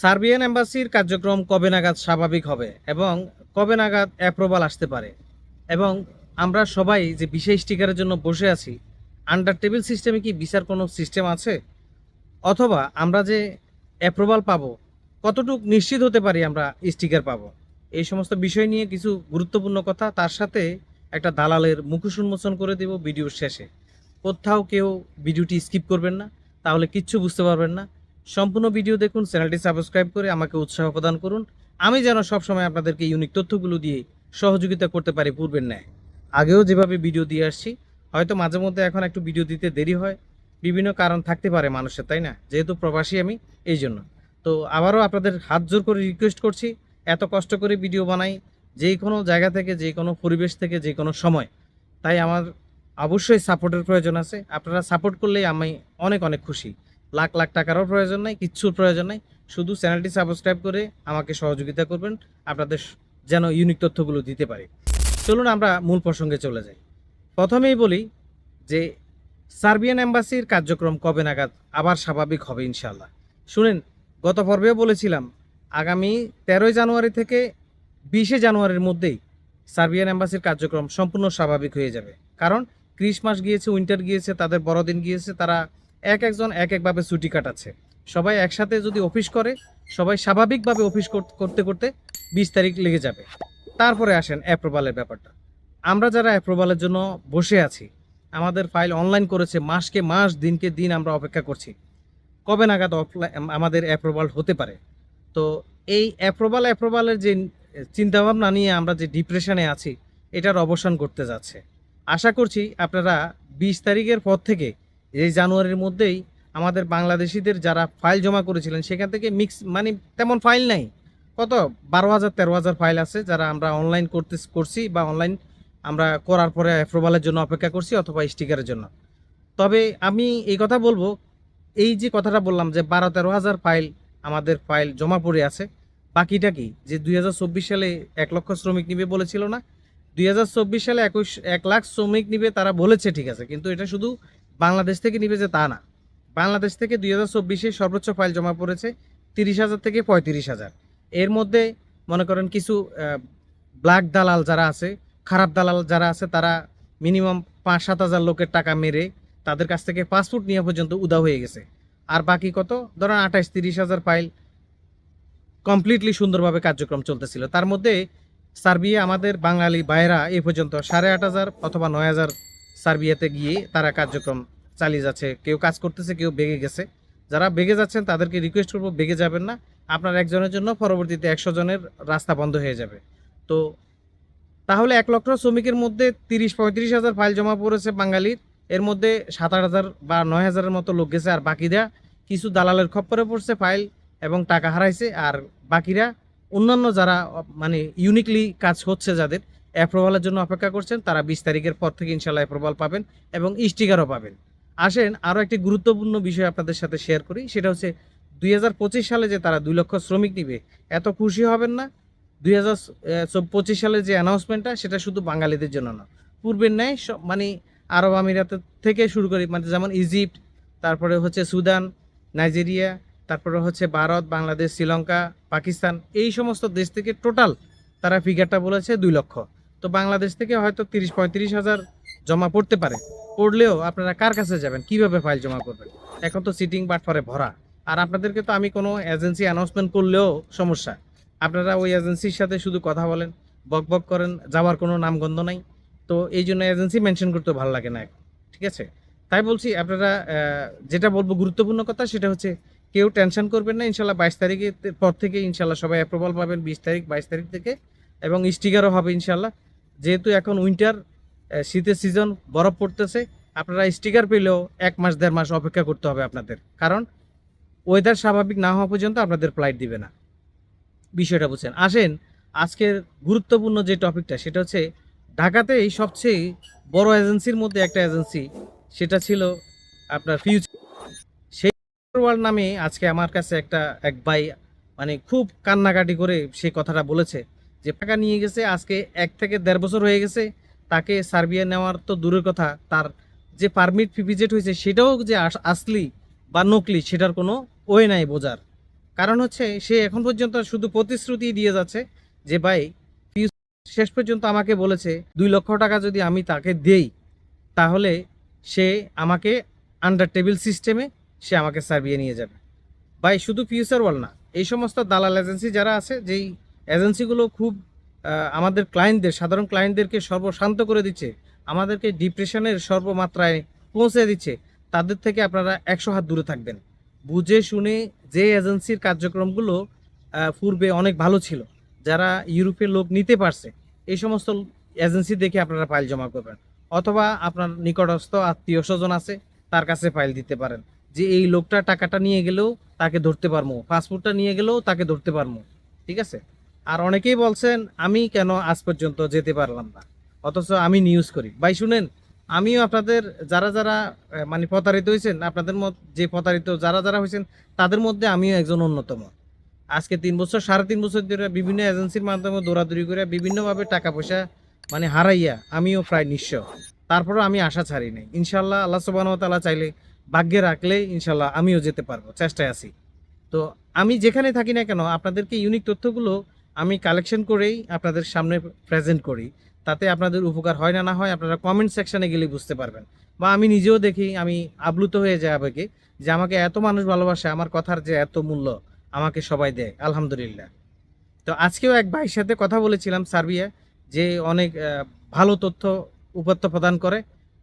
Serbian এম্বাসির কার্যক্রম কবে নাগাদ স্বাভাবিক হবে এবং কবে নাগাদ অ্যাপ্রুভাল আসতে পারে? এবং আমরা সবাই যে বিশেষ স্টিকারের জন্য বসে আছি আন্ডার টেবিল সিস্টেমে কি বিচার কোনো সিস্টেম আছে? অথবা আমরা যে অ্যাপ্রুভাল পাবো, কতটুক নিশ্চিত হতে পারি আমরা স্টিকার পাবো? এই সমস্ত বিষয় নিয়ে কিছু গুরুত্বপূর্ণ কথা তার সাথে একটা দালালের মুখোশ উন্মোচন করে দেব ভিডিওর শেষে। কোথাও কেউ ভিডিওটি স্কিপ করবেন না, তাহলে কিচ্ছু বুঝতে পারবেন না। সম্পূর্ণ ভিডিও দেখুন, চ্যানেলটি সাবস্ক্রাইব করে আমাকে উৎসাহ প্রদান করুন। আমি যেন সবসময় আপনাদেরকে ইউনিক তথ্যগুলো দিয়ে সহযোগিতা করতে পারি পূর্বের ন্যায়। আগেও যেভাবে ভিডিও দিয়ে আসছি, হয়তো মাঝে মধ্যে এখন একটু ভিডিও দিতে দেরি হয়। বিভিন্ন কারণ থাকতে পারে মানুষের, তাই না? যেহেতু প্রবাসী আমি, এই জন্য। তো আবারও আপনাদের হাত জোর করে রিকোয়েস্ট করছি, এত কষ্ট করে ভিডিও বানাই, যে কোনো জায়গা থেকে, যে কোনো পরিবেশ থেকে, যে কোনো সময়। তাই আমার অবশ্যই সাপোর্টের প্রয়োজন আছে। আপনারা সাপোর্ট করলেই আমি অনেক অনেক খুশি। লাখ লাখ টাকারও প্রয়োজন নাই, কিচ্ছুর প্রয়োজন নাই। শুধু চ্যানেলটি সাবস্ক্রাইব করে আমাকে সহযোগিতা করবেন, আপনাদের যেন ইউনিক তথ্যগুলো দিতে পারি। চলুন আমরা মূল প্রসঙ্গে চলে যাই। প্রথমেই বলি যে, সার্বিয়ান এম্বাসির কার্যক্রম কবে নাগাদ আবার স্বাভাবিক হবে ইনশাল্লাহ শুনেন, গত পর্বেও বলেছিলাম, আগামী তেরোই জানুয়ারি থেকে বিশে জানুয়ারির মধ্যেই সার্বিয়ান এম্বাসির কার্যক্রম সম্পূর্ণ স্বাভাবিক হয়ে যাবে। কারণ, ক্রিসমাস গিয়েছে, উইন্টার গিয়েছে, তাদের বড়দিন গিয়েছে, তারা এক একজন এক একভাবে ছুটি কাটাচ্ছে। সবাই একসাথে যদি অফিস করে, সবাই স্বাভাবিকভাবে অফিস কর- করতে করতে বিশ তারিখ লেগে যাবে। তারপরে আসেন অ্যাপ্রুভালের ব্যাপারটা। আমরা যারা অ্যাপ্রুভালের জন্য বসে আছি, আমাদের ফাইল অনলাইন করেছে, মাসকে মাস, দিনকে দিন আমরা অপেক্ষা করছি। কবে নাগাদ অফলাই আমাদের অ্যাপ্রুভাল হতে পারে? তো এই অ্যাপ্রুভাল অ্যাপ্রুভালের যে চিন্তাভাবনা নিয়ে আমরা যে ডিপ্রেশনে আছি, এটার অবসান করতে যাচ্ছে। আশা করছি আপনারা বিশ তারিখের পর থেকে এই জানুয়ারির মধ্যেই আমাদের বাংলাদেশিদের যারা ফাইল জমা করেছিলেন, সেখান থেকে মিক্স মানে তেমন ফাইল নাই। কত? বারো হাজার, তেরো হাজার ফাইল আছে যারা আমরা অনলাইন করতে, করছি বা অনলাইন আমরা করার পরে অ্যাপ্রুভালের জন্য অপেক্ষা করছি অথবা স্টিকারের জন্য। তবে আমি এই কথা বলব, এই যে কথাটা বললাম যে বারো, তেরো হাজার ফাইল আমাদের ফাইল জমা পড়ে আছে, বাকিটা কি? যে দুই হাজার চব্বিশ সালে এক লক্ষ শ্রমিক নিবে বলেছিল না, দুই হাজার চব্বিশ সালে একুশ, এক লাখ শ্রমিক নিবে তারা বলেছে ঠিক আছে, কিন্তু এটা শুধু বাংলাদেশ থেকে নিবে যে তা না। বাংলাদেশ থেকে দুই হাজার চব্বিশে সর্বোচ্চ ফাইল জমা পড়েছে তিরিশ হাজার থেকে পঁয়ত্রিশ হাজার। এর মধ্যে মনে করেন কিছু ব্ল্যাক দালাল যারা আছে, খারাপ দালাল যারা আছে, তারা মিনিমাম পাঁচ সাত হাজার লোকের টাকা মেরে তাদের কাছ থেকে পাসপোর্ট নিয়ে পর্যন্ত উদা হয়ে গেছে। আর বাকি কত? ধরেন আঠাশ তিরিশ হাজার ফাইল কমপ্লিটলি সুন্দরভাবে কার্যক্রম চলতেছিল। তার মধ্যে সার্বিয়া, আমাদের বাঙালি বাইরা এ পর্যন্ত সাড়ে আট হাজার অথবা নয় হাজার সার্বিয়াতে গিয়ে তারা কার্যক্রম চালিয়ে যাচ্ছে। কেউ কাজ করতেছে, কেউ বেগে গেছে। যারা বেগে যাচ্ছেন, তাদেরকে রিকোয়েস্ট করব, বেগে যাবেন না। আপনার একজনের জন্য পরবর্তীতে একশো জনের রাস্তা বন্ধ হয়ে যাবে। তো তাহলে এক লক্ষ শ্রমিকের মধ্যে তিরিশ, পঁয়ত্রিশ হাজার ফাইল জমা পড়েছে বাঙালির। এর মধ্যে সাত, আট হাজার বা নয় হাজারের মতো লোক গেছে আর বাকিরা কিছু দালালের খপ্পরে পড়ছে ফাইল এবং টাকা হারাইছে। আর বাকিরা অন্যান্য যারা মানে ইউনিকলি কাজ হচ্ছে যাদের অ্যাপ্রুভালের জন্য অপেক্ষা করছেন, তারা বিশ তারিখের পর থেকে ইনশাল্লাহ অ্যাপ্রুভাল পাবেন এবং স্টিকারও পাবেন। আসেন, আরও একটি গুরুত্বপূর্ণ বিষয় আপনাদের সাথে শেয়ার করি, সেটা হচ্ছে দুই হাজার পঁচিশ সালে যে তারা দুই লক্ষ শ্রমিক নিবে, এত খুশি হবেন না? দুই হাজার পঁচিশ সালে যে অ্যানাউন্সমেন্টটা সেটা শুধু বাঙালিদের জন্য না। পূর্বের ন্যায় মানে আরব আমিরাত থেকে শুরু করি মানে যেমন ইজিপ্ট, তারপরে হচ্ছে সুদান, নাইজেরিয়া, তারপরে হচ্ছে ভারত, বাংলাদেশ, শ্রীলঙ্কা, পাকিস্তান, এই সমস্ত দেশ থেকে টোটাল তারা ফিগারটা বলেছে দুই লক্ষ। তো বাংলাদেশ থেকে হয়তো তিরিশ, পঁয়ত্রিশ হাজার জমা পড়তে পারে। পড়লেও আপনারা কার কাছে যাবেন? কীভাবে ফাইল জমা করবেন? এখন তো সিটিং বাটফারে ভরা। আর আপনাদেরকে তো আমি কোনো এজেন্সি অ্যানাউন্সমেন্ট করলেও সমস্যা। আপনারা ওই এজেন্সির সাথে শুধু কথা বলেন, বক বক করেন, যাওয়ার কোনো নামগন্ধ নাই। তো এই জন্য এজেন্সি মেনশন করতে ভালো লাগে না ঠিক আছে? তাই বলছি, আপনারা যেটা বলব গুরুত্বপূর্ণ কথা সেটা হচ্ছে, কেউ টেনশন করবেন না, ইনশাল্লাহ বাইশ তারিখের পর থেকে ইনশাল্লাহ সবাই অ্যাপ্রুভাল পাবেন, বিশ তারিখ, বাইশ তারিখ থেকে, এবং স্টিকারও হবে ইনশাল্লাহ। যেহেতু এখন উইন্টার শীতের সিজন বরফ পড়তেছে, আপনারা স্টিকার পেলেও এক মাস, দেড় মাস অপেক্ষা করতে হবে আপনাদের। কারণ ওয়েদার স্বাভাবিক না হওয়া পর্যন্ত আপনাদের ফ্লাইট দিবে না। বিষয়টা বুঝছেন। আসেন, আজকের গুরুত্বপূর্ণ যে টপিকটা, সেটা হচ্ছে ঢাকাতেই সবচেয়ে বড় এজেন্সির মধ্যে একটা এজেন্সি সেটা ছিল আপনার ফিউচার সেই ওয়ার্ল্ড নামে আজকে আমার কাছে একটা এক ভাই মানে খুব কান্নাকাটি করে সেই কথাটা বলেছে। যে টাকা নিয়ে গেছে, আজকে এক থেকে দেড় বছর হয়ে গেছে, তাকে সার্বিয়া নেওয়ার তো দূরের কথা, তার যে পারমিট ভিজিট হয়েছে সেটাও যে আস- আসলি বা নকলি সেটার কোনো ওয়ে নাই বোঝার। কারণ হচ্ছে, সে এখন পর্যন্ত শুধু প্রতিশ্রুতি দিয়ে যাচ্ছে যে, ভাই শেষ পর্যন্ত আমাকে বলেছে, দুই লক্ষ টাকা যদি আমি তাকে দেই, তাহলে সে আমাকে আন্ডার টেবিল সিস্টেমে সে আমাকে সার্ভিয়ে নিয়ে যাবে। ভাই, শুধু ফিউচার ওয়াল না, এই সমস্ত দালাল এজেন্সি যারা আছে, যেই এজেন্সিগুলো খুব আমাদের ক্লায়েন্টদের সাধারণ ক্লায়েন্টদেরকে সর্বশান্ত করে দিচ্ছে, আমাদেরকে ডিপ্রেশনের সর্বমাত্রায় পৌঁছে দিচ্ছে, তাদের থেকে আপনারা একশো হাত দূরে থাকবেন। বুঝে শুনে যে এজেন্সির কার্যক্রমগুলো পূর্বে অনেক ভালো ছিল, যারা ইউরোপের লোক নিতে পারছে, এই সমস্ত এজেন্সি দেখে আপনারা ফাইল জমা করবেন, অথবা আপনার নিকটস্থ আত্মীয় স্বজন আছে, তার কাছে ফাইল দিতে পারেন, যে এই লোকটা টাকাটা নিয়ে গেলেও তাকে ধরতে পারব পাসপোর্টটা নিয়ে গেলেও তাকে ধরতে পারব, ঠিক আছে? আর অনেকেই বলছেন, আমি কেন আজ পর্যন্ত যেতে পারলাম না? অথচ আমি নিউজ করি। ভাই, শুনেন, আমিও আপনাদের যারা যারা মানে প্রতারিত হয়েছেন, আপনাদের যে প্রতারিত যারা যারা হয়েছেন, তাদের মধ্যে আমিও একজন অন্যতম। আজকে তিন বছর, সাড়ে তিন বছর ধরে বিভিন্ন এজেন্সির মাধ্যমে দৌড়াদৌড়ি করে বিভিন্নভাবে টাকা পয়সা মানে হারাইয়া আমিও প্রায় নিঃস্ব। তারপরেও আমি আশা ছাড়ি নাই। ইনশাল্লাহ আল্লাহ সুবাহ তালা চাইলে ভাগ্যে রাখলে ইনশাল্লাহ আমিও যেতে পারব। চেষ্টায় আছি। তো আমি যেখানে থাকি না কেন, আপনাদেরকে ইউনিক তথ্যগুলো আমি কালেকশন করেই আপনাদের সামনে প্রেজেন্ট করি। তাতে আপনাদের উপকার হয় না না হয় আপনারা কমেন্ট সেকশনে গেলে বুঝতে পারবেন। বা আমি নিজেও দেখি, আমি আপ্লুত হয়ে যায় আবেগে যে আমাকে এত মানুষ ভালোবাসে, আমার কথার যে এত মূল্য আমাকে সবাই দেয়, আলহামদুলিল্লাহ। তো আজকেও এক ভাইয়ের সাথে কথা বলেছিলাম, সার্বিয়া, যে অনেক ভালো তথ্য উপাত্ত প্রদান করে।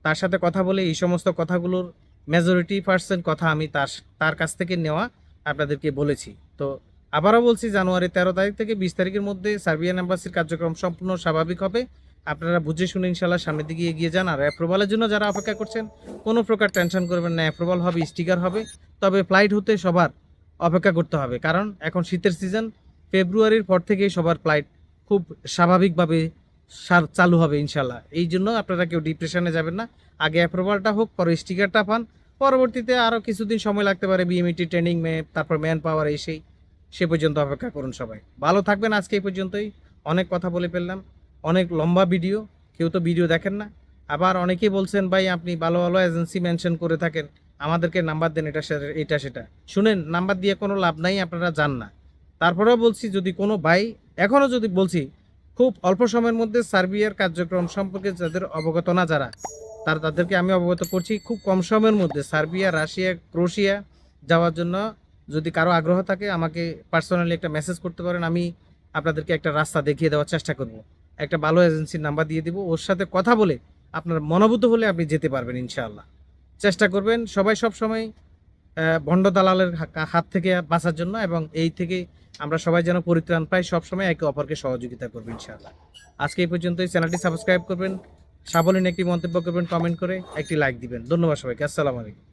তার সাথে কথা বলে এই সমস্ত কথাগুলোর মেজরিটি পার্সেন্ট কথা আমি তার তার কাছ থেকে নেওয়া আপনাদেরকে বলেছি। তো আবারও বলছি, জানুয়ারি তেরো তারিখ থেকে বিশ তারিখের মধ্যে সার্বিয়ান এম্বাসির কার্যক্রম সম্পূর্ণ স্বাভাবিক হবে। আপনারা বুঝে শুনে ইনশাল্লাহ সামনের দিকে এগিয়ে যান। আর অ্যাপ্রুভালের জন্য যারা অপেক্ষা করছেন, কোনো প্রকার টেনশন করবেন না। অ্যাপ্রুভাল হবে স্টিকার হবে। তবে ফ্লাইট হতে সবার অপেক্ষা করতে হবে। কারণ এখন শীতের সিজন ফেব্রুয়ারির পর থেকেই সবার ফ্লাইট খুব স্বাভাবিকভাবে সার- চালু হবে ইনশাল্লাহ এই জন্য আপনারা কেউ ডিপ্রেশনে যাবেন না। আগে অ্যাপ্রুভালটা হোক, পরে স্টিকারটা পান। পরবর্তীতে আরও কিছুদিন সময় লাগতে পারে বিএমইটি ট্রেনিং মে তারপর ম্যান পাওয়ার এসেই সে পর্যন্ত অপেক্ষা করুন সবাই। ভালো থাকবেন আজকে এই পর্যন্তই। অনেক কথা বলে ফেললাম। অনেক লম্বা ভিডিও। কেউ তো ভিডিও দেখেন না। আবার অনেকেই বলছেন, ভাই, আপনি ভালো ভালো এজেন্সি মেনশন করে থাকেন। আমাদেরকে নাম্বার দেন, এটা এটা সেটা। শুনেন নাম্বার দিয়ে কোনো লাভ নাই, আপনারা যান না। তারপরেও বলছি, যদি কোনো ভাই এখনও যদি বলছি, খুব অল্প সময়ের মধ্যে সার্বিয়ার কার্যক্রম সম্পর্কে যাদের অবগত না যারা, তার, তাদেরকে আমি অবগত করছি, খুব কম সময়ের মধ্যে সার্বিয়া, রাশিয়া, ক্রোশিয়া যাওয়ার জন্য যদি কারও আগ্রহ থাকে, আমাকে পার্সোনালি একটা মেসেজ করতে পারেন, আমি আপনাদেরকে একটা রাস্তা দেখিয়ে দেওয়ার চেষ্টা করব। একটা ভালো এজেন্সির নাম্বার দিয়ে দিব। ওর সাথে কথা বলে আপনার মনোভূত হলে আপনি যেতে পারবেন ইনশাআল্লাহ। চেষ্টা করবেন সবাই সব সময় ভণ্ড দালালের হাত থেকে বাঁচার জন্য এবং এই থেকে আমরা সবাই যেন পরিত্রাণ পাই সবসময় একে অপরকে সহযোগিতা করব ইনশাআল্লাহ। আজকে এই পর্যন্তই। চ্যানেলটি সাবস্ক্রাইব করবেন সাবলীন একটি মন্তব্য করবেন কমেন্ট করে একটি লাইক দিবেন। ধন্যবাদ সবাইকে। আসসালামু আলাইকুম।